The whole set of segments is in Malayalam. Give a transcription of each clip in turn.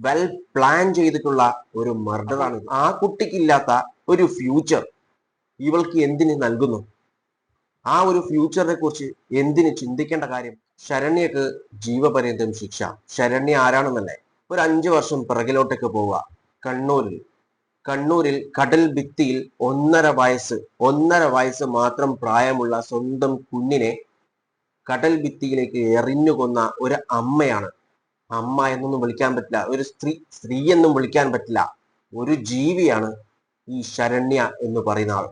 വെൽ പ്ലാൻ ചെയ്തിട്ടുള്ള ഒരു മർഡറാണ് ആ കുട്ടിക്കില്ലാത്ത ഒരു ഫ്യൂച്ചർ ഇവൾക്ക് എന്തിന് നൽകുന്നു? ആ ഒരു ഫ്യൂച്ചറിനെ കുറിച്ച് എന്തിന് ചിന്തിക്കേണ്ട കാര്യം? ശരണ്യക്ക് ജീവപര്യന്തം ശിക്ഷ. ശരണ്യ ആരാണെന്നല്ലേ? ഒരു അഞ്ചു വർഷം പിറകിലോട്ടേക്ക് പോവുക. കണ്ണൂരിൽ. കണ്ണൂരിൽ കടൽ ഭിത്തിയിൽ ഒന്നര വയസ്സ് ഒന്നര വയസ്സ് മാത്രം പ്രായമുള്ള സ്വന്തം കുഞ്ഞിനെ കടൽ ഭിത്തിയിലേക്ക് എറിഞ്ഞു കൊന്ന ഒരു അമ്മയാണ് അമ്മ എന്നൊന്നും വിളിക്കാൻ പറ്റില്ല. ഒരു സ്ത്രീ സ്ത്രീ എന്നും വിളിക്കാൻ പറ്റില്ല. ഒരു ജീവിയാണ് ഈ ശരണ്യ എന്ന് പറയുന്ന ആൾ.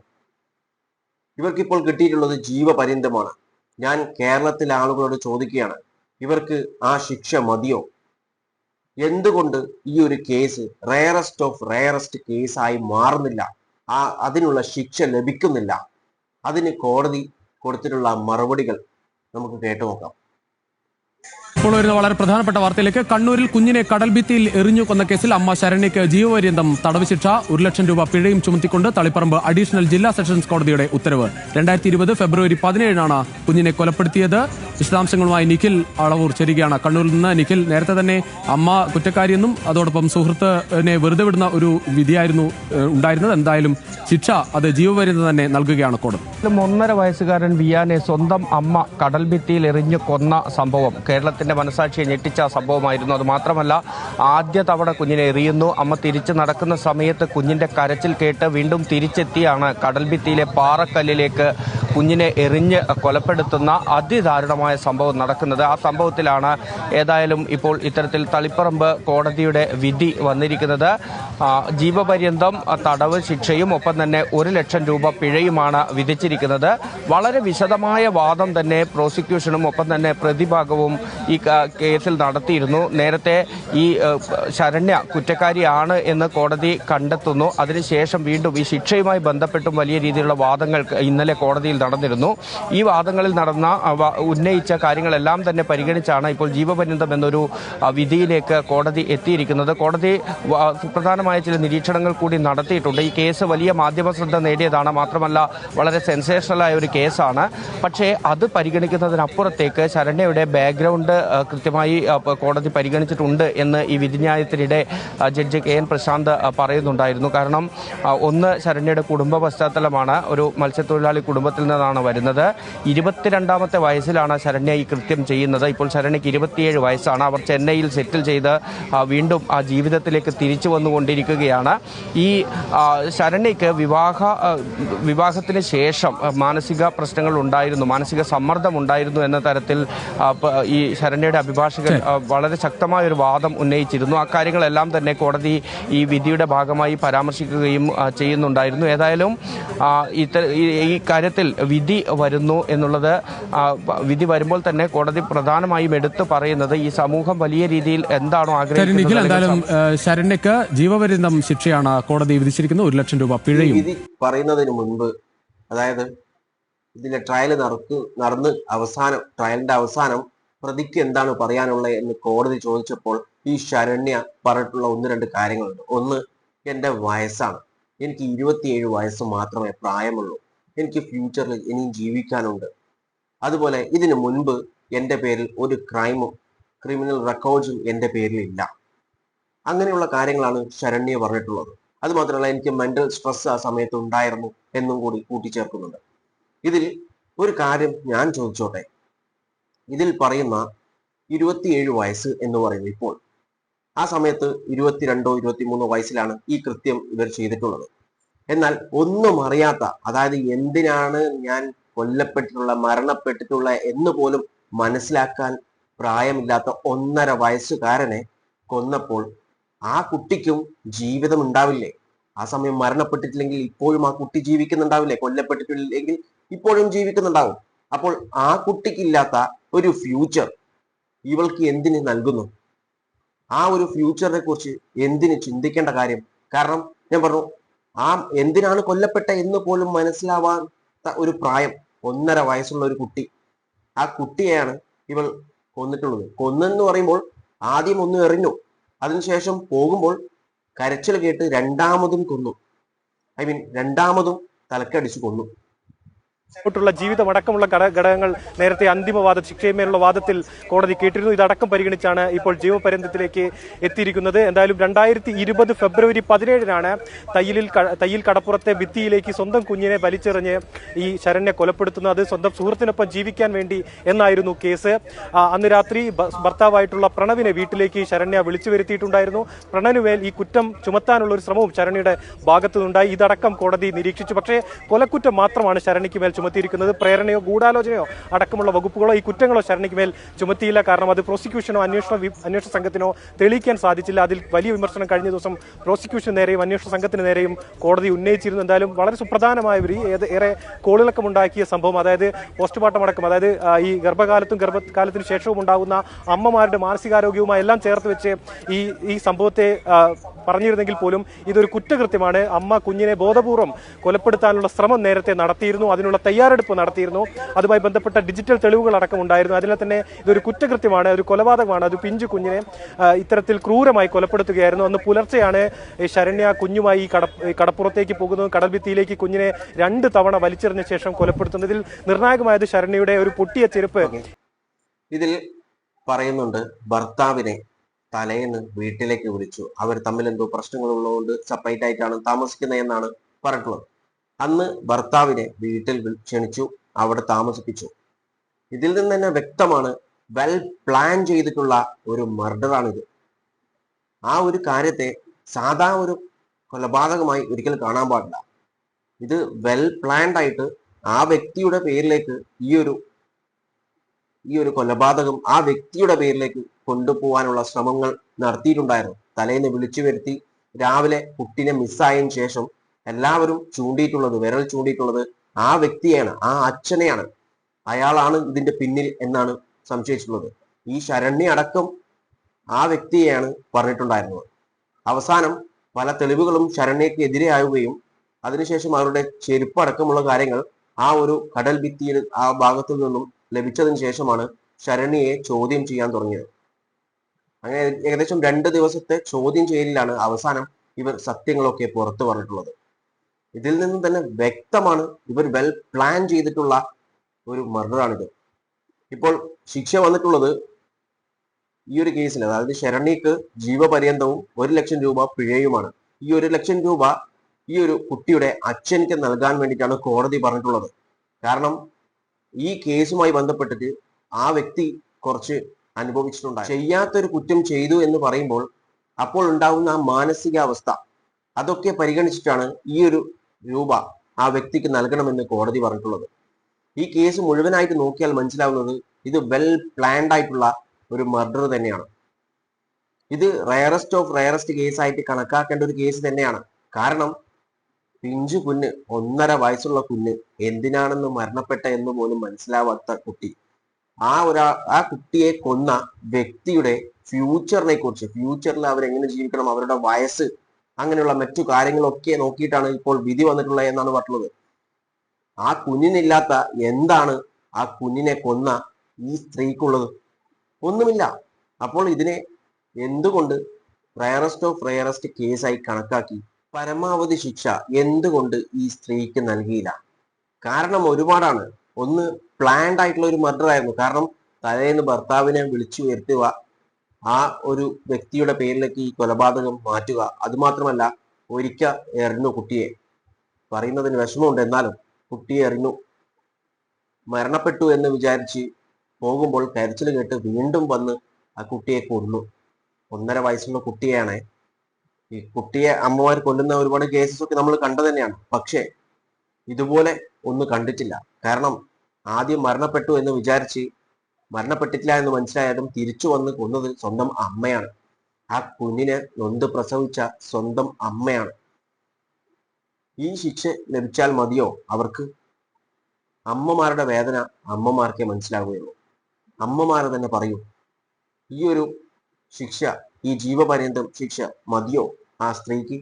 ഇവർക്കിപ്പോൾ കിട്ടിയിട്ടുള്ളത് ജീവപര്യന്തമാണ്. ഞാൻ കേരളത്തിലെ ആളുകളോട് ചോദിക്കുകയാണ് ഇവർക്ക് ആ ശിക്ഷ മതിയോ? എന്തുകൊണ്ട് ഈ ഒരു കേസ് റയറസ്റ്റ് ഓഫ് റയറസ്റ്റ് കേസായി മാറുന്നില്ല? ആ അതിനുള്ള ശിക്ഷ ലഭിക്കുന്നില്ല. അതിന് കോടതി കൊടുത്തിട്ടുള്ള മറുപടികൾ നമുക്ക് കേട്ടു നോക്കാം ഇപ്പോൾ വരുന്ന വളരെ പ്രധാനപ്പെട്ട വാർത്തയിലേക്ക് കണ്ണൂരിൽ കുഞ്ഞിനെ കടൽഭിത്തിയിൽ എറിഞ്ഞു കൊന്ന കേസിൽ അമ്മ ശരണ്യയ്ക്ക് ജീവപര്യന്തം തടവ് ശിക്ഷ ഒരു ലക്ഷം രൂപ പിഴയും ചുമത്തിക്കൊണ്ട് തളിപ്പറമ്പ് അഡീഷണൽ ജില്ലാ സെഷൻസ് കോടതിയുടെ ഉത്തരവ്. രണ്ടായിരത്തി ഇരുപത് ഫെബ്രുവരി പതിനേഴിനാണ് കുഞ്ഞിനെ കൊലപ്പെടുത്തിയത്. വിശദാംശങ്ങളുമായി നിഖിൽ അളവൂർ ചേരുകയാണ്. കണ്ണൂരിൽ നിന്ന് നിഖിൽ നേരത്തെ തന്നെ അമ്മ കുറ്റക്കാരിയെന്നും അതോടൊപ്പം സുഹൃത്തിനെ വെറുതെ വിടുന്ന ഒരു വിധിയായിരുന്നു ഉണ്ടായിരുന്നത്. എന്തായാലും ശിക്ഷ അത് ജീവപര്യന്തം തന്നെ നൽകുകയാണ് കോടതി ും. ഒന്നര വയസ്സുകാരൻ വിയാനെ സ്വന്തം അമ്മ കടൽ ഭിത്തിയിൽ എറിഞ്ഞു കൊന്ന സംഭവം കേരളത്തിന്റെ മനസാക്ഷിയെ ഞെട്ടിച്ച സംഭവമായിരുന്നു. അത് മാത്രമല്ല ആദ്യ തവണ കുഞ്ഞിനെ എറിയുന്നു. അമ്മ തിരിച്ചു നടക്കുന്ന സമയത്ത് കുഞ്ഞിന്റെ കരച്ചിൽ കേട്ട് വീണ്ടും തിരിച്ചെത്തിയാണ് കടൽഭിത്തിയിലെ പാറക്കല്ലിലേക്ക് കുഞ്ഞിനെ എറിഞ്ഞ് കൊലപ്പെടുത്തുന്ന അതിദാരുണമായ സംഭവം നടക്കുന്നത്. ആ സംഭവത്തിലാണ് ഏതായാലും ഇപ്പോൾ ഇത്തരത്തിൽ തളിപ്പറമ്പ് കോടതിയുടെ വിധി വന്നിരിക്കുന്നത്. ജീവപര്യന്തം തടവ് ശിക്ഷയും ഒപ്പം തന്നെ ഒരു ലക്ഷം രൂപ പിഴയുമാണ് വിധിച്ചിരിക്കുന്നത്. വളരെ വിശദമായ വാദം തന്നെ പ്രോസിക്യൂഷനും ഒപ്പം തന്നെ പ്രതിഭാഗവും ഈ കേസിൽ നടത്തിയിരുന്നു. നേരത്തെ ഈ ശരണ്യ കുറ്റക്കാരിയാണ് എന്ന് കോടതി കണ്ടെത്തുന്നു. അതിനുശേഷം വീണ്ടും ഈ ശിക്ഷയുമായി ബന്ധപ്പെട്ടും വലിയ രീതിയിലുള്ള വാദങ്ങൾ ഇന്നലെ കോടതിയിൽ നടന്നിരുന്നു. ഈ വാദങ്ങളിൽ നടന്ന ഉന്നയിച്ച കാര്യങ്ങളെല്ലാം തന്നെ പരിഗണിച്ചാണ് ഇപ്പോൾ ജീവപര്യന്തം എന്നൊരു വിധിയിലേക്ക് കോടതി എത്തിയിരിക്കുന്നത്. കോടതി സുപ്രധാനമായ ചില നിരീക്ഷണങ്ങൾ കൂടി നടത്തിയിട്ടുണ്ട്. ഈ കേസ് വലിയ മാധ്യമ ശ്രദ്ധ നേടിയതാണ്. മാത്രമല്ല വളരെ സെൻസേഷണലായ ഒരു കേസാണ്. പക്ഷേ അത് പരിഗണിക്കുന്നതിനപ്പുറത്തേക്ക് ശരണ്യയുടെ ബാക്ക്ഗ്രൗണ്ട് കൃത്യമായി കോടതി പരിഗണിച്ചിട്ടുണ്ട് എന്ന് ഈ വിധിന്യായത്തിനിടെ ജഡ്ജി കെ എൻ പ്രശാന്ത് പറയുന്നുണ്ടായിരുന്നു. കാരണം ഒന്ന് ശരണ്യയുടെ കുടുംബ പശ്ചാത്തലമാണ്. ഒരു മത്സ്യത്തൊഴിലാളി കുടുംബത്തിൽ നിന്നാണ് വരുന്നത്. ഇരുപത്തിരണ്ടാമത്തെ വയസ്സിലാണ് ശരണ്യ ഈ കൃത്യം ചെയ്യുന്നത്. ഇപ്പോൾ ശരണ്യക്ക് ഇരുപത്തിയേഴ് വയസ്സാണ്. അവർ ചെന്നൈയിൽ സെറ്റിൽ ചെയ്ത് വീണ്ടും ആ ജീവിതത്തിലേക്ക് തിരിച്ചു വന്നുകൊണ്ടിരിക്കുകയാണ്. ഈ ശരണ്യക്ക് വിവാഹ വിവാഹത്തിന് ശേഷം മാനസിക പ്രശ്നങ്ങൾ ഉണ്ടായിരുന്നു. മാനസിക സമ്മർദ്ദം ഉണ്ടായിരുന്നു എന്ന തരത്തിൽ ഈ ശരണ്യയുടെ അഭിഭാഷകൻ വളരെ ശക്തമായ ഒരു വാദം ഉന്നയിച്ചിരുന്നു. ആ കാര്യങ്ങളെല്ലാം തന്നെ കോടതി ഈ വിധിയുടെ ഭാഗമായി പരാമർശിക്കുകയും ചെയ്യുന്നുണ്ടായിരുന്നു. ഏതായാലും ഇത്തര ഈ- കാര്യത്തിൽ വിധി വരുന്നു എന്നുള്ളത് വിധി വരുമ്പോൾ തന്നെ കോടതി പ്രധാനമായും എടുത്തു പറയുന്നത് ഈ സമൂഹം വലിയ രീതിയിൽ എന്താണോ ആഗ്രഹിക്കുന്നത് എന്തായാലും ശരണ്യക്ക് ജീവപര്യന്തം ശിക്ഷയാണ് കോടതി വിധിച്ചിരിക്കുന്നത്. ഒരു ലക്ഷം രൂപ പിഴയും. വിധി പറയുന്നതിന് മുൻപ് അതായത് ഇതിന്റെ ട്രയൽ നടക്കു നടന്ന് അവസാനം ട്രയലിന്റെ അവസാനം പ്രതിക്ക് എന്താണ് പറയാനുള്ളത് എന്ന് കോടതി ചോദിച്ചപ്പോൾ ഈ ശരണ്യ പറഞ്ഞിട്ടുള്ള ഒന്ന് രണ്ട് കാര്യങ്ങളുണ്ട്. ഒന്ന് എന്റെ വയസ്സാണ്. എനിക്ക് ഇരുപത്തിയേഴ് വയസ്സ് മാത്രമേ പ്രായമുള്ളൂ. എനിക്ക് ഫ്യൂച്ചറിൽ ഇനിയും ജീവിക്കാനുണ്ട്. അതുപോലെ ഇതിനു മുൻപ് എന്റെ പേരിൽ ഒരു ക്രൈമും ക്രിമിനൽ റെക്കോർഡ്സും എന്റെ പേരിൽ ഇല്ല. അങ്ങനെയുള്ള കാര്യങ്ങളാണ് ശരണ്യ പറഞ്ഞിട്ടുള്ളത്. അതുമാത്രമല്ല എനിക്ക് മെന്റൽ സ്ട്രെസ് ആ സമയത്ത് ഉണ്ടായിരുന്നു എന്നും കൂടി കൂട്ടിച്ചേർക്കുന്നുണ്ട്. ഇതിൽ ഒരു കാര്യം ഞാൻ ചോദിച്ചോട്ടെ? ഇതിൽ പറയുന്ന ഇരുപത്തിയേഴ് വയസ്സ് എന്ന് പറയുന്നത് ഇപ്പോൾ. ആ സമയത്ത് ഇരുപത്തിരണ്ടോ ഇരുപത്തിമൂന്നോ വയസ്സിലാണ് ഈ കൃത്യം ഇവർ ചെയ്തിട്ടുള്ളത്. എന്നാൽ ഒന്നും അറിയാത്ത അതായത് എന്തിനാണ് ഞാൻ കൊല്ലപ്പെട്ടിട്ടുള്ള മരണപ്പെട്ടിട്ടുള്ള എന്ന് പോലും മനസ്സിലാക്കാൻ പ്രായമില്ലാത്ത ഒന്നര വയസ്സുകാരനെ കൊന്നപ്പോൾ ആ കുട്ടിക്കും ജീവിതം ഉണ്ടാവില്ലേ? ആ സമയം മരണപ്പെട്ടിട്ടില്ലെങ്കിൽ ഇപ്പോഴും ആ കുട്ടി ജീവിക്കുന്നുണ്ടാവില്ലേ? കൊല്ലപ്പെട്ടിട്ടില്ലെങ്കിൽ ഇപ്പോഴും ജീവിക്കുന്നുണ്ടാവും. അപ്പോൾ ആ കുട്ടിക്കില്ലാത്ത ഒരു ഫ്യൂച്ചർ ഇവൾക്ക് എന്തിന് നൽകുന്നു? ആ ഒരു ഫ്യൂച്ചറിനെ കുറിച്ച് എന്തിന് ചിന്തിക്കേണ്ട കാര്യം? കാരണം ഞാൻ പറഞ്ഞു ആ എന്തിനാണ് കൊല്ലപ്പെട്ട എന്ന് പോലും മനസ്സിലാവാത്ത ഒരു പ്രായം ഒന്നര വയസ്സുള്ള ഒരു കുട്ടി. ആ കുട്ടിയെയാണ് ഇവൾ കൊന്നിട്ടുള്ളത്. കൊന്നെന്ന് പറയുമ്പോൾ ആദ്യം ഒന്ന് എറിഞ്ഞു. അതിനുശേഷം പോകുമ്പോൾ കരച്ചിൽ കേട്ട് രണ്ടാമതും കൊന്നു. ഐ മീൻ രണ്ടാമതും തലക്കടിച്ചു കൊന്നു. ോട്ടുള്ള ജീവിതമടക്കമുള്ള ഘട- ഘടകങ്ങൾ നേരത്തെ അന്തിമവാദ ശിക്ഷയുമേലുള്ള വാദത്തിൽ കോടതി കേട്ടിരുന്നു. ഇതടക്കം പരിഗണിച്ചാണ് ഇപ്പോൾ ജീവപര്യന്തത്തിലേക്ക് എത്തിയിരിക്കുന്നത്. എന്തായാലും രണ്ടായിരത്തി ഇരുപത് ഫെബ്രുവരി പതിനേഴിനാണ് തയ്യലിൽ തയ്യിൽ കടപ്പുറത്തെ ഭിത്തിയിലേക്ക് സ്വന്തം കുഞ്ഞിനെ വലിച്ചെറിഞ്ഞ് ഈ ശരണ്യെ കൊലപ്പെടുത്തുന്നത്. അത് സ്വന്തം സുഹൃത്തിനൊപ്പം ജീവിക്കാൻ വേണ്ടി എന്നായിരുന്നു കേസ്. അന്ന് രാത്രി ഭർത്താവായിട്ടുള്ള പ്രണവിനെ വീട്ടിലേക്ക് ശരണ്യ വിളിച്ചു വരുത്തിയിട്ടുണ്ടായിരുന്നു. പ്രണവിനുമേൽ ഈ കുറ്റം ചുമത്താനുള്ള ഒരു ശ്രമവും ശരണ്യയുടെ ഭാഗത്തുനിന്നുണ്ടായി. ഇതടക്കം കോടതി നിരീക്ഷിച്ചു. പക്ഷേ കൊലക്കുറ്റം മാത്രമാണ് ശരണ്യയ്ക്ക് മേൽ ചുമത്തിയിരിക്കുന്നത്? പ്രേരണയോ ഗൂഢാലോചനയോ അടക്കമുള്ള വകുപ്പുകളോ ഈ കുറ്റങ്ങളോ ശരണിക്ക് മേൽ ചുമത്തിയില്ല? കാരണം അത് പ്രോസിക്യൂഷനോ അന്വേഷണ അന്വേഷണ സംഘത്തിനോ തെളിയിക്കാൻ സാധിച്ചില്ല. അതിൽ വലിയ വിമർശനം കഴിഞ്ഞ ദിവസം പ്രോസിക്യൂഷൻ നേരെയും അന്വേഷണ സംഘത്തിന് നേരെയും കോടതി ഉന്നയിച്ചിരുന്നു. എന്തായാലും വളരെ സുപ്രധാനമായ ഒരു ഏറെ കോളിളക്കമുണ്ടാക്കിയ സംഭവം അതായത് പോസ്റ്റ്മോർട്ടം അടക്കം അതായത് ഈ ഗർഭകാലത്തും ഗർഭകാലത്തിന് ശേഷവും ഉണ്ടാകുന്ന അമ്മമാരുടെ മാനസികാരോഗ്യവുമായി എല്ലാം ചേർത്ത് വെച്ച് ഈ ഈ സംഭവത്തെ പറഞ്ഞിരുന്നെങ്കിൽ പോലും ഇതൊരു കുറ്റകൃത്യമാണ്. അമ്മ കുഞ്ഞിനെ ബോധപൂർവം കൊലപ്പെടുത്താനുള്ള ശ്രമം നേരത്തെ നടത്തിയിരുന്നു. അതിനുള്ള തയ്യാറെടുപ്പ് നടത്തിയിരുന്നു. അതുമായി ബന്ധപ്പെട്ട ഡിജിറ്റൽ തെളിവുകൾ അടക്കം ഉണ്ടായിരുന്നു. അതിനെ തന്നെ ഇതൊരു കുറ്റകൃത്യമാണ് ഒരു കൊലപാതകമാണ്. അത് പിഞ്ചു കുഞ്ഞിനെ ഇത്തരത്തിൽ ക്രൂരമായി കൊലപ്പെടുത്തുകയായിരുന്നു. അന്ന് പുലർച്ചെയാണ് ശരണ്യ കുഞ്ഞുമായി കട കടപ്പുറത്തേക്ക് പോകുന്നതും കടൽഭിത്തിയിലേക്ക് കുഞ്ഞിനെ രണ്ട് തവണ വലിച്ചെറിഞ്ഞ ശേഷം കൊലപ്പെടുത്തുന്നതിൽ നിർണായകമായത് ശരണ്യയുടെ ഒരു പൊട്ടിയ ചെരുപ്പ്. ഇതിൽ പറയുന്നുണ്ട് ഭർത്താവിനെ തലേന്ന് വീട്ടിലേക്ക് വിളിച്ചു. അവർ തമ്മിൽ എന്തോ പ്രശ്നങ്ങളുള്ളതുകൊണ്ട് സെപ്പറേറ്റ് ആയിട്ടാണ് താമസിക്കുന്നത് എന്നാണ് പറഞ്ഞിട്ടുള്ളത്. അന്ന് ഭർത്താവിനെ വീട്ടിൽ ക്ഷണിച്ചു അവിടെ താമസിപ്പിച്ചു. ഇതിൽ നിന്ന് തന്നെ വ്യക്തമാണ് വെൽ പ്ലാൻ ചെയ്തിട്ടുള്ള ഒരു മർഡറാണിത്. ആ ഒരു കാര്യത്തെ സാധാ ഒരു കൊലപാതകമായി ഒരിക്കലും കാണാൻ പാടില്ല. ഇത് വെൽ പ്ലാൻഡ് ആയിട്ട് ആ വ്യക്തിയുടെ പേരിലേക്ക് ഈ ഒരു ഈ ഒരു കൊലപാതകം ആ വ്യക്തിയുടെ പേരിലേക്ക് കൊണ്ടുപോകാനുള്ള ശ്രമങ്ങൾ നടത്തിയിട്ടുണ്ടായിരുന്നു. തലേന്ന് വിളിച്ചു വരുത്തി രാവിലെ കുട്ടിനെ മിസ്സായതിനു ശേഷം എല്ലാവരും ചൂണ്ടിയിട്ടുള്ളത് വിരൽ ചൂണ്ടിയിട്ടുള്ളത് ആ വ്യക്തിയാണ് ആ അച്ഛനെയാണ്. അയാളാണ് ഇതിന്റെ പിന്നിൽ എന്നാണ് സംശയിച്ചിട്ടുള്ളത്. ഈ ശരണ്യ അടക്കം ആ വ്യക്തിയെയാണ് പറഞ്ഞിട്ടുണ്ടായിരുന്നത്. അവസാനം പല തെളിവുകളും ശരണ്യക്ക് എതിരെയാവുകയും അതിനുശേഷം അവരുടെ ചെരുപ്പ് അടക്കമുള്ള കാര്യങ്ങൾ ആ ഒരു കടൽ ഭിത്തിയിൽ ആ ഭാഗത്തു നിന്നും ലഭിച്ചതിന് ശേഷമാണ് ശരണ്യയെ ചോദ്യം ചെയ്യാൻ തുടങ്ങിയത്. അങ്ങനെ ഏകദേശം രണ്ട് ദിവസത്തെ ചോദ്യം ചെയ്യലിലാണ് അവസാനം ഇവർ സത്യങ്ങളൊക്കെ പുറത്തു പറഞ്ഞിട്ടുള്ളത്. ഇതിൽ നിന്നും തന്നെ വ്യക്തമാണ് ഇവർ വെൽ പ്ലാൻ ചെയ്തിട്ടുള്ള ഒരു മർഡറാണിത് ഇപ്പോൾ ശിക്ഷ വന്നിട്ടുള്ളത് ഈ ഒരു കേസിൽ അതായത് ശരണിക്ക് ജീവപര്യന്തവും ഒരു ലക്ഷം രൂപ പിഴയുമാണ്. ഈ ഒരു ലക്ഷം രൂപ ഈ ഒരു കുട്ടിയുടെ അച്ഛനിക്ക് നൽകാൻ വേണ്ടിയിട്ടാണ് കോടതി പറഞ്ഞിട്ടുള്ളത്. കാരണം ഈ കേസുമായി ബന്ധപ്പെട്ടിട്ട് ആ വ്യക്തി കുറച്ച് അനുഭവിച്ചിട്ടുണ്ടായി. ചെയ്യാത്തൊരു കുറ്റം ചെയ്തു എന്ന് പറയുമ്പോൾ അപ്പോൾ ഉണ്ടാകുന്ന ആ മാനസികാവസ്ഥ അതൊക്കെ പരിഗണിച്ചിട്ടാണ് ഈ ഒരു രൂപ ആ വ്യക്തിക്ക് നൽകണമെന്ന് കോടതി പറഞ്ഞിട്ടുള്ളത്. ഈ കേസ് മുഴുവനായിട്ട് നോക്കിയാൽ മനസ്സിലാവുന്നത് ഇത് വെൽ പ്ലാൻഡ് ആയിട്ടുള്ള ഒരു മർഡർ തന്നെയാണ്. ഇത് റയറസ്റ്റ് ഓഫ് റയറസ്റ്റ് കേസായിട്ട് കണക്കാക്കേണ്ട ഒരു കേസ് തന്നെയാണ്. കാരണം പിഞ്ചു കുഞ്ഞ് ഒന്നര വയസ്സുള്ള കുഞ്ഞ് എന്തിനാണെന്ന് മരണപ്പെട്ട എന്ന് പോലും മനസ്സിലാവാത്ത കുട്ടി. ആ ഒരാ ആ കുട്ടിയെ കൊന്ന വ്യക്തിയുടെ ഫ്യൂച്ചറിനെ കുറിച്ച് ഫ്യൂച്ചറിൽ അവരെങ്ങനെ ജീവിക്കണം അവരുടെ വയസ്സ് അങ്ങനെയുള്ള മറ്റു കാര്യങ്ങളൊക്കെ നോക്കിയിട്ടാണ് ഇപ്പോൾ വിധി വന്നിട്ടുള്ളത് എന്നാണ് പറഞ്ഞിട്ടുള്ളത് ആ കുഞ്ഞിനില്ലാത്ത എന്താണ് ആ കുഞ്ഞിനെ കൊന്ന ഈ സ്ത്രീക്കുള്ളത്? ഒന്നുമില്ല. അപ്പോൾ ഇതിനെ എന്തുകൊണ്ട് റയറസ്റ്റ് ഓഫ് റയറസ്റ്റ് കേസായി കണക്കാക്കി? പരമാവധി ശിക്ഷ എന്തുകൊണ്ട് ഈ സ്ത്രീക്ക് നൽകിയില്ല? കാരണം ഒരുപാടാണ്. ഒന്ന് പ്ലാൻഡ് ആയിട്ടുള്ള ഒരു മർഡർ ആയിരുന്നു. കാരണം തലേന്ന് ഭർത്താവിനെ വിളിച്ചു വരുത്തുക ആ ഒരു വ്യക്തിയുടെ പേരിലേക്ക് ഈ കൊലപാതകം മാറ്റുക. അതുമാത്രമല്ല ഒരിക്കൽ എറിഞ്ഞു കുട്ടിയെ. പറയുന്നതിന് വിഷമമുണ്ട്. എന്നാലും കുട്ടിയെ എറിഞ്ഞു. മരണപ്പെട്ടു എന്ന് വിചാരിച്ച് പോകുമ്പോൾ കരച്ചിൽ കേട്ട് വീണ്ടും വന്ന് ആ കുട്ടിയെ കൊന്നു. ഒന്നര വയസ്സുള്ള കുട്ടിയാണ്. ഈ കുട്ടിയെ അമ്മമാർ കൊല്ലുന്ന ഒരുപാട് കേസസ് ഒക്കെ നമ്മൾ കണ്ടു തന്നെയാണ്. പക്ഷേ ഇതുപോലെ ഒന്നും കണ്ടിട്ടില്ല. കാരണം ആദ്യം മരണപ്പെട്ടു എന്ന് വിചാരിച്ച് മരണപ്പെട്ടിട്ടില്ല എന്ന് മനസ്സിലായാലും തിരിച്ചു വന്ന് കൊന്നത് സ്വന്തം അമ്മയാണ്. ആ കുഞ്ഞിനെ നൊന്ത് പ്രസവിച്ച സ്വന്തം അമ്മയാണ്. ഈ ശിക്ഷ ലഭിച്ചാൽ മതിയോ? അവർക്ക് അമ്മമാരുടെ വേദന അമ്മമാർക്കേ മനസ്സിലാവുകയുള്ളൂ. അമ്മമാരെ തന്നെ പറയൂ ഈ ഒരു ശിക്ഷ ഈ ജീവപര്യന്തം ശിക്ഷ മതിയോ ആ സ്ത്രീക്ക്?